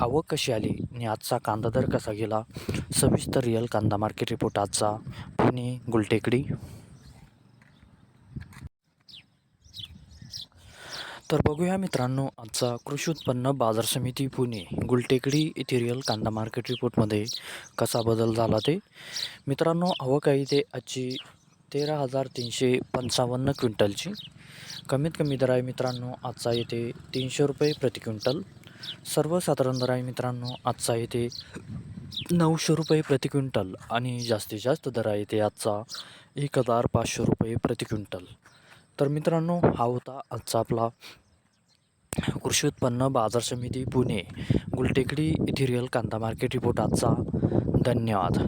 आवक कशी आली? आणि आजचा कांदा दर कसा गेला? सविस्तर रिअल कांदा मार्केट रिपोर्ट आजचा. पुणे गुलटेकडी. तर बघूया मित्रांनो आजचा कृषी उत्पन्न बाजार समिती पुणे गुलटेकडी येथे रिअल कांदा मार्केट रिपोर्टमध्ये कसा बदल झाला ते. मित्रांनो आवक आहे ते आजची तेरा हजार तीनशे पंचावन्न क्विंटलची. कमीत कमी दर आहे मित्रांनो आजचा येते तीनशे रुपये प्रति क्विंटल. सर्वसाधारण दर आहे मित्रांनो आजचा येते नऊशे रुपये प्रति क्विंटल आणि जास्तीत जास्त दर आहे ते आजचा एक हजार पाचशे रुपये प्रति क्विंटल. तर मित्रांनो हा होता आजचा आपला कृषी उत्पन्न बाजार समिती पुणे गुलटेकडी इथेरियल कांदा मार्केट रिपोर्ट आजचा. धन्यवाद.